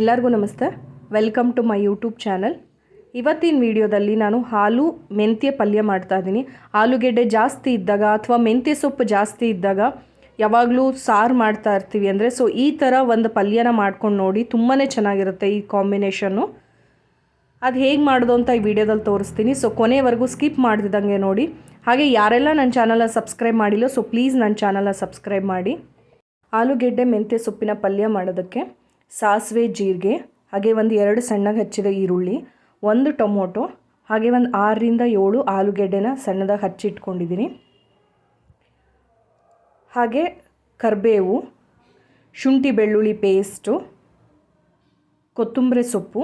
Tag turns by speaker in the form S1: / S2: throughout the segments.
S1: ಎಲ್ಲರಿಗೂ ನಮಸ್ತೆ. Welcome to my YouTube channel ಇವತ್ತಿನ ವಿಡಿಯೋದಲ್ಲಿ ನಾನು ಹಾಲು ಮೆಂತ್ಯ ಪಲ್ಯ ಮಾಡ್ತಾ ಇದ್ದೀನಿ. ಆಲೂಗೆಡ್ಡೆ ಜಾಸ್ತಿ ಇದ್ದಾಗ ಅಥವಾ ಮೆಂತ್ಯ ಸೊಪ್ಪು ಜಾಸ್ತಿ ಇದ್ದಾಗ ಯಾವಾಗಲೂ ಸಾರು ಮಾಡ್ತಾ ಇರ್ತೀವಿ ಅಂದರೆ ಸೊ ಈ ಥರ ಒಂದು ಪಲ್ಯನ ಮಾಡ್ಕೊಂಡು ನೋಡಿ ತುಂಬಾ ಚೆನ್ನಾಗಿರುತ್ತೆ ಈ ಕಾಂಬಿನೇಷನ್ನು ಅದು ಹೇಗೆ ಮಾಡೋದು ಅಂತ ಈ ವಿಡಿಯೋದಲ್ಲಿ ತೋರಿಸ್ತೀನಿ. ಸೊ ಕೊನೆವರೆಗೂ ಸ್ಕಿಪ್ ಮಾಡ್ದಿದ್ದಂಗೆ ನೋಡಿ. ಹಾಗೆ ಯಾರೆಲ್ಲ ನನ್ನ ಚಾನಲ ಸಬ್ಸ್ಕ್ರೈಬ್ ಮಾಡಿಲ್ಲ ಸೊ ಪ್ಲೀಸ್ ನನ್ನ ಚಾನಲ ಸಬ್ಸ್ಕ್ರೈಬ್ ಮಾಡಿ. ಆಲೂಗೆಡ್ಡೆ ಮೆಂತ್ಯ ಸೊಪ್ಪಿನ ಪಲ್ಯ ಮಾಡೋದಕ್ಕೆ. ಸಾಸಿವೆ ಜೀರಿಗೆ, ಹಾಗೆ ಒಂದು ಎರಡು ಸಣ್ಣಗೆ ಹಚ್ಚಿದ ಈರುಳ್ಳಿ, ಒಂದು ಟೊಮೊಟೊ, ಹಾಗೆ ಒಂದು ಆರರಿಂದ ಏಳು ಆಲೂಗೆಡ್ಡೆನ ಸಣ್ಣದಾಗಿ ಹಚ್ಚಿಟ್ಕೊಂಡಿದ್ದೀನಿ ಹಾಗೆ ಕರಿಬೇವು, ಶುಂಠಿ ಬೆಳ್ಳುಳ್ಳಿ ಪೇಸ್ಟು, ಕೊತ್ತಂಬರಿ ಸೊಪ್ಪು,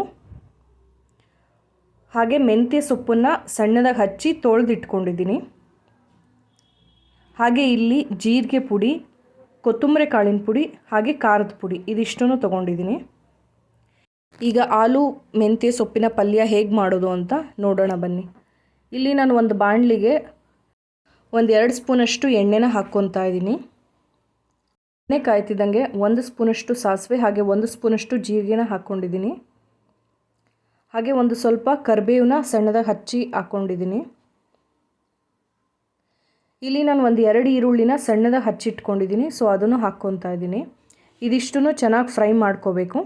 S1: ಹಾಗೆ ಮೆಂತ್ಯ ಸೊಪ್ಪನ್ನು ಸಣ್ಣದಾಗಿ ಹಚ್ಚಿ ತೊಳೆದಿಟ್ಕೊಂಡಿದ್ದೀನಿ ಹಾಗೆ ಇಲ್ಲಿ ಜೀರಿಗೆ ಪುಡಿ ಕೊತ್ತಂಬರಿ ಕಾಳಿನ ಪುಡಿ ಹಾಗೆ ಖಾರದ ಪುಡಿ. ಇದಿಷ್ಟನ್ನು ತೊಗೊಂಡಿದ್ದೀನಿ. ಈಗ ಆಲೂ, ಮೆಂತ್ಯ, ಸೊಪ್ಪಿನ ಪಲ್ಯ ಹೇಗೆ ಮಾಡೋದು ಅಂತ ನೋಡೋಣ ಬನ್ನಿ. ಇಲ್ಲಿ ನಾನು ಒಂದು ಬಾಣಲಿಗೆ ಒಂದು ಎರಡು ಸ್ಪೂನಷ್ಟು ಎಣ್ಣೆನ ಹಾಕ್ಕೊತಾ ಇದ್ದೀನಿ. ಎಣ್ಣೆ ಕಾಯ್ತಿದ್ದಂಗೆ ಒಂದು ಸ್ಪೂನಷ್ಟು ಸಾಸಿವೆ, ಹಾಗೆ ಒಂದು ಸ್ಪೂನಷ್ಟು ಜೀರಿಗೆನ ಹಾಕ್ಕೊಂಡಿದ್ದೀನಿ. ಹಾಗೆ ಒಂದು ಸ್ವಲ್ಪ ಕರಿಬೇವನ್ನ ಸಣ್ಣದಾಗಿ ಹಚ್ಚಿ ಹಾಕ್ಕೊಂಡಿದ್ದೀನಿ. ಇಲ್ಲಿ ನಾನು ಒಂದು ಎರಡು ಈರುಳ್ಳಿನ ಸಣ್ಣದ ಹಚ್ಚಿಟ್ಕೊಂಡಿದ್ದೀನಿ. ಸೊ ಅದನ್ನು ಹಾಕ್ಕೊತಾ ಇದ್ದೀನಿ. ಇದಿಷ್ಟನ್ನು ಚೆನ್ನಾಗಿ ಫ್ರೈ ಮಾಡ್ಕೋಬೇಕು.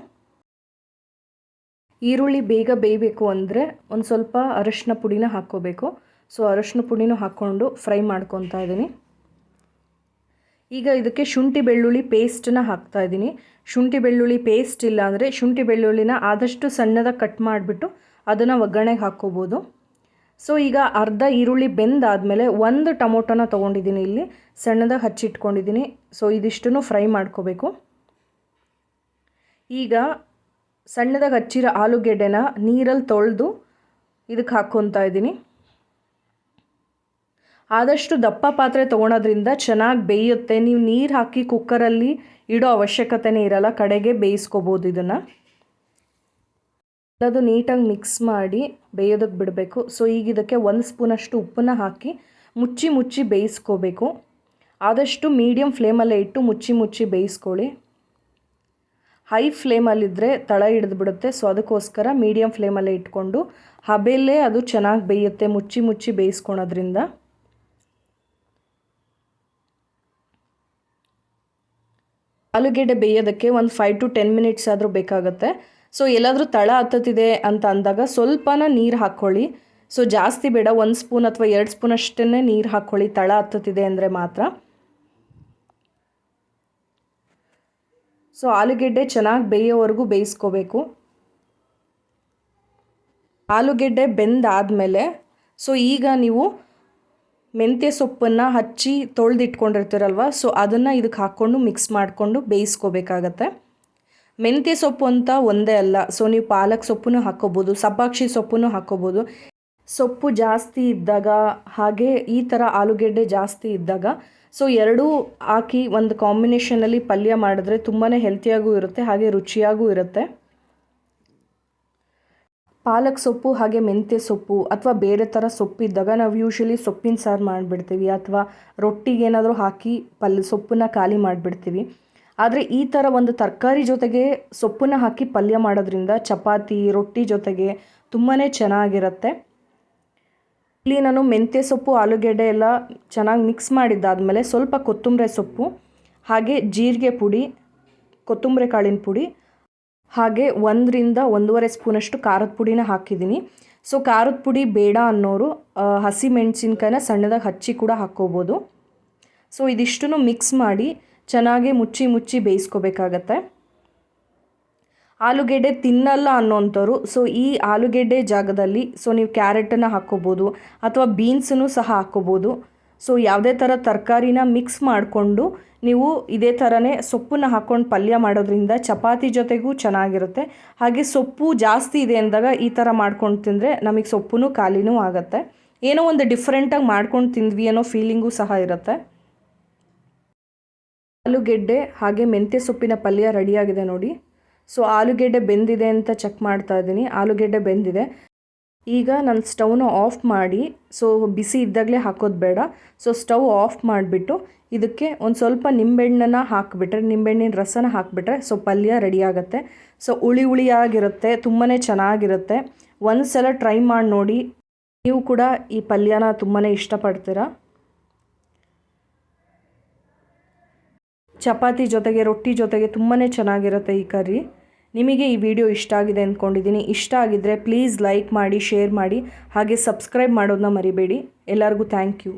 S1: ಈರುಳ್ಳಿ ಬೇಗ ಬೇಯಬೇಕು ಅಂದರೆ ಒಂದು ಸ್ವಲ್ಪ ಅರಶಿನ ಪುಡಿನ ಹಾಕ್ಕೋಬೇಕು. ಸೊ ಅರಶಿನ ಪುಡಿನೂ ಹಾಕ್ಕೊಂಡು ಫ್ರೈ ಮಾಡ್ಕೊತಾ ಇದ್ದೀನಿ. ಈಗ ಇದಕ್ಕೆ ಶುಂಠಿ ಬೆಳ್ಳುಳ್ಳಿ ಪೇಸ್ಟನ್ನ ಹಾಕ್ತಾ ಇದ್ದೀನಿ. ಶುಂಠಿ ಬೆಳ್ಳುಳ್ಳಿ ಪೇಸ್ಟ್ ಇಲ್ಲ ಅಂದರೆ ಶುಂಠಿ ಬೆಳ್ಳುಳ್ಳಿನ ಆದಷ್ಟು ಸಣ್ಣದಾಗಿ ಕಟ್ ಮಾಡಿಬಿಟ್ಟು ಅದನ್ನು ಒಗ್ಗರಣೆಗೆ ಹಾಕ್ಕೋಬೋದು. ಸೊ ಈಗ ಅರ್ಧ ಈರುಳ್ಳಿ ಬೆಂದಾದಮೇಲೆ ಒಂದು ಟೊಮೊಟೊನ ತೊಗೊಂಡಿದ್ದೀನಿ ಇಲ್ಲಿ. ಸಣ್ಣದಾಗಿ ಹಚ್ಚಿಟ್ಕೊಂಡಿದ್ದೀನಿ ಸೊ ಇದಿಷ್ಟನ್ನು ಫ್ರೈ ಮಾಡ್ಕೋಬೇಕು. ಈಗ ಸಣ್ಣದಾಗಿ ಹಚ್ಚಿರೋ ಆಲೂಗೆಡ್ಡೆನ ನೀರಲ್ಲಿ ತೊಳೆದು ಇದಕ್ಕೆ ಹಾಕ್ಕೊತಾ ಇದ್ದೀನಿ. ಆದಷ್ಟು ದಪ್ಪ ಪಾತ್ರೆ ತೊಗೊಳೋದ್ರಿಂದ ಚೆನ್ನಾಗಿ ಬೇಯುತ್ತೆ. ನೀವು ನೀರು ಹಾಕಿ ಕುಕ್ಕರಲ್ಲಿ ಇಡೋ ಅವಶ್ಯಕತೆನೇ ಇರಲ್ಲ. ಕಡೆಗೆ ಬೇಯಿಸ್ಕೋಬೋದು ಇದನ್ನು. ಅದು ನೀಟಾಗಿ ಮಿಕ್ಸ್ ಮಾಡಿ ಬೇಯೋದಕ್ಕೆ ಬಿಡಬೇಕು. ಸೊ ಈಗ ಇದಕ್ಕೆ ಒಂದು ಸ್ಪೂನಷ್ಟು ಉಪ್ಪನ್ನು ಹಾಕಿ ಮುಚ್ಚಿ ಮುಚ್ಚಿ ಬೇಯಿಸ್ಕೋಬೇಕು. ಆದಷ್ಟು ಮೀಡಿಯಮ್ ಫ್ಲೇಮಲ್ಲೇ ಇಟ್ಟು ಮುಚ್ಚಿ ಮುಚ್ಚಿ ಬೇಯಿಸ್ಕೊಳ್ಳಿ. ಹೈ ಫ್ಲೇಮಲ್ಲಿದ್ದರೆ ತಳ ಹಿಡಿದು ಬಿಡುತ್ತೆ. ಸೊ ಅದಕ್ಕೋಸ್ಕರ ಮೀಡಿಯಮ್ ಫ್ಲೇಮಲ್ಲೇ ಇಟ್ಕೊಂಡು ಹಬೆಯಲ್ಲೇ ಅದು ಚೆನ್ನಾಗಿ ಬೇಯುತ್ತೆ ಮುಚ್ಚಿ ಮುಚ್ಚಿ ಬೇಯಿಸ್ಕೊಳೋದ್ರಿಂದ. ಆಲೂಗೆಡ್ಡೆ ಬೇಯೋದಕ್ಕೆ ಒಂದು ಫೈವ್ ಟು ಟೆನ್ ಮಿನಿಟ್ಸ್ ಆದರೂ ಬೇಕಾಗುತ್ತೆ. ಸೊ ಎಲ್ಲಾದರೂ ತಳ ಹತ್ತುತ್ತಿದೆ ಅಂತ ಅಂದಾಗ ಸ್ವಲ್ಪನ ನೀರು ಹಾಕ್ಕೊಳ್ಳಿ ಸೊ ಜಾಸ್ತಿ ಬೇಡ, ಒಂದು ಸ್ಪೂನ್ ಅಥವಾ ಎರಡು ಸ್ಪೂನ್ ಅಷ್ಟೇ ನೀರು ಹಾಕ್ಕೊಳ್ಳಿ ತಳ ಹತ್ತುತ್ತಿದೆ ಅಂದರೆ ಮಾತ್ರ. ಸೊ ಆಲೂಗೆಡ್ಡೆ ಚೆನ್ನಾಗಿ ಬೇಯೋವರೆಗೂ ಬೇಯಿಸ್ಕೋಬೇಕು. ಆಲೂಗೆಡ್ಡೆ ಬೆಂದಾದಮೇಲೆ ಸೊ ಈಗ ನೀವು ಮೆಂತ್ಯ ಸೊಪ್ಪನ್ನು ಹಚ್ಚಿ ತೊಳೆದಿಟ್ಕೊಂಡಿರ್ತೀರಲ್ವ ಸೊ ಅದನ್ನು ಇದಕ್ಕೆ ಹಾಕ್ಕೊಂಡು ಮಿಕ್ಸ್ ಮಾಡಿಕೊಂಡು ಬೇಯಿಸ್ಕೋಬೇಕಾಗತ್ತೆ. ಮೆಂತ್ಯ ಸೊಪ್ಪು ಅಂತ ಒಂದೇ ಅಲ್ಲ. ಸೊ ನೀವು ಪಾಲಕ್ ಸೊಪ್ಪನ್ನು ಹಾಕ್ಕೋಬೋದು ಸಬ್ಬಾಕ್ಷಿ ಸೊಪ್ಪನ್ನು ಹಾಕ್ಕೋಬೋದು ಸೊಪ್ಪು ಜಾಸ್ತಿ ಇದ್ದಾಗ, ಹಾಗೆ ಈ ಥರ ಆಲೂಗೆಡ್ಡೆ ಜಾಸ್ತಿ ಇದ್ದಾಗ ಸೊ ಎರಡೂ ಹಾಕಿ ಒಂದು ಕಾಂಬಿನೇಷನಲ್ಲಿ ಪಲ್ಯ ಮಾಡಿದ್ರೆ ತುಂಬಾ ಹೆಲ್ತಿಯಾಗೂ ಇರುತ್ತೆ, ಹಾಗೆ ರುಚಿಯಾಗೂ ಇರುತ್ತೆ. ಪಾಲಕ್ ಸೊಪ್ಪು, ಹಾಗೆ ಮೆಂತ್ಯ ಸೊಪ್ಪು, ಅಥವಾ ಬೇರೆ ಥರ ಸೊಪ್ಪಿದ್ದಾಗ ನಾವು ಯೂಶ್ವಲಿ ಸೊಪ್ಪಿನ ಸಾರು ಮಾಡಿಬಿಡ್ತೀವಿ, ಅಥವಾ ರೊಟ್ಟಿಗೆ ಏನಾದರೂ ಹಾಕಿ ಪಲ್, ಸೊಪ್ಪನ್ನ ಖಾಲಿ ಮಾಡಿಬಿಡ್ತೀವಿ. ಆದರೆ ಈ ಥರ ಒಂದು ತರಕಾರಿ ಜೊತೆಗೆ ಸೊಪ್ಪನ್ನ ಹಾಕಿ ಪಲ್ಯ ಮಾಡೋದ್ರಿಂದ ಚಪಾತಿ, ರೊಟ್ಟಿ ಜೊತೆಗೆ ತುಂಬಾ ಚೆನ್ನಾಗಿರುತ್ತೆ. ಇಲ್ಲಿ ನಾನು ಮೆಂತ್ಯ ಸೊಪ್ಪು, ಆಲೂಗೆಡ್ಡೆ ಎಲ್ಲ ಚೆನ್ನಾಗಿ ಮಿಕ್ಸ್ ಮಾಡಿದ್ದಾದಮೇಲೆ ಸ್ವಲ್ಪ ಕೊತ್ತಂಬರಿ ಸೊಪ್ಪು, ಹಾಗೆ ಜೀರಿಗೆ ಪುಡಿ, ಕೊತ್ತಂಬರಿ ಕಾಳಿನ ಪುಡಿ, ಹಾಗೆ ಒಂದರಿಂದ ಒಂದೂವರೆ ಸ್ಪೂನಷ್ಟು ಖಾರದ ಪುಡಿನ ಹಾಕಿದ್ದೀನಿ. ಸೊ ಖಾರದ ಪುಡಿ ಬೇಡ ಅನ್ನೋರು ಹಸಿ ಮೆಣಸಿನ್ಕಾಯಿನ ಸಣ್ಣದಾಗಿ ಹಚ್ಚಿ ಕೂಡ ಹಾಕ್ಕೋಬೋದು. ಸೊ ಇದಿಷ್ಟನ್ನು ಮಿಕ್ಸ್ ಮಾಡಿ ಚೆನ್ನಾಗಿ ಮುಚ್ಚಿ ಮುಚ್ಚಿ ಬೇಯಿಸ್ಕೋಬೇಕಾಗತ್ತೆ. ಆಲೂಗೆಡ್ಡೆ ತಿನ್ನಲ್ಲ ಅನ್ನೋಂಥವ್ರು, ಸೊ ಈ ಆಲೂಗೆಡ್ಡೆ ಜಾಗದಲ್ಲಿ, ಸೊ ನೀವು ಕ್ಯಾರೆಟನ್ನು ಹಾಕ್ಕೋಬೋದು, ಅಥವಾ ಬೀನ್ಸನ್ನು ಸಹ ಹಾಕ್ಕೋಬೋದು. ಸೊ ಯಾವುದೇ ಥರ ತರಕಾರಿನ ಮಿಕ್ಸ್ ಮಾಡಿಕೊಂಡು ನೀವು ಇದೇ ಥರನೇ ಸೊಪ್ಪನ್ನು ಹಾಕ್ಕೊಂಡು ಪಲ್ಯ ಮಾಡೋದ್ರಿಂದ ಚಪಾತಿ ಜೊತೆಗೂ ಚೆನ್ನಾಗಿರುತ್ತೆ. ಹಾಗೆ ಸೊಪ್ಪು ಜಾಸ್ತಿ ಇದೆ ಅಂದಾಗ ಈ ಥರ ಮಾಡ್ಕೊಂಡು ತಿಂದರೆ ನಮಗೆ ಸೊಪ್ಪು ಖಾಲಿನೂ ಆಗುತ್ತೆ. ಏನೋ ಒಂದು ಡಿಫ್ರೆಂಟಾಗಿ ಮಾಡ್ಕೊಂಡು ತಿಂದ್ವಿ ಅನ್ನೋ ಫೀಲಿಂಗು ಸಹ ಇರುತ್ತೆ. ಆಲೂಗೆಡ್ಡೆ ಹಾಗೆ ಮೆಂತ್ಯ ಸೊಪ್ಪಿನ ಪಲ್ಯ ರೆಡಿಯಾಗಿದೆ ನೋಡಿ. ಸೊ ಆಲೂಗೆಡ್ಡೆ ಬೆಂದಿದೆ ಅಂತ ಚೆಕ್ ಮಾಡ್ತಾ ಇದ್ದೀನಿ. ಆಲೂಗೆಡ್ಡೆ ಬೆಂದಿದೆ. ಈಗ ನಾನು ಸ್ಟವ್ನ ಆಫ್ ಮಾಡಿ ಸೊ ಬಿಸಿ ಇದ್ದಾಗಲೇ ಹಾಕೋದು ಬೇಡ. ಸೊ ಸ್ಟವ್ ಆಫ್ ಮಾಡಿಬಿಟ್ಟು ಇದಕ್ಕೆ ಒಂದು ಸ್ವಲ್ಪ ನಿಂಬೆಹಣ್ಣನ್ನು ಹಾಕಿಬಿಟ್ರೆ, ನಿಂಬೆಹಣ್ಣಿನ ರಸನ ಹಾಕಿಬಿಟ್ರೆ ಸೊ ಪಲ್ಯ ರೆಡಿ ಆಗುತ್ತೆ ಸೊ ಹುಳಿ ಹುಳಿಯಾಗಿರುತ್ತೆ ತುಂಬಾ ಚೆನ್ನಾಗಿರುತ್ತೆ. ಒಂದು ಸಲ ಟ್ರೈ ಮಾಡಿ ನೋಡಿ. ನೀವು ಕೂಡ ಈ ಪಲ್ಯನ ತುಂಬಾ ಇಷ್ಟಪಡ್ತೀರಾ? ಚಪಾತಿ ಜೊತೆಗೆ, ರೊಟ್ಟಿ ಜೊತೆಗೆ ತುಂಬಾ ಚೆನ್ನಾಗಿರುತ್ತೆ ಈ ಕರ್ರಿ ನಿಮಗೆ ಈ ವಿಡಿಯೋ ಇಷ್ಟ ಆಗಿದೆ ಅಂದ್ಕೊಂಡಿದ್ದೀನಿ ಇಷ್ಟ ಆಗಿದ್ದರೆ ಪ್ಲೀಸ್ ಲೈಕ್ ಮಾಡಿ ಶೇರ್ ಮಾಡಿ, ಹಾಗೆ ಸಬ್ಸ್ಕ್ರೈಬ್ ಮಾಡೋದನ್ನ ಮರಿಬೇಡಿ. ಎಲ್ಲರಿಗೂ ಥ್ಯಾಂಕ್ ಯು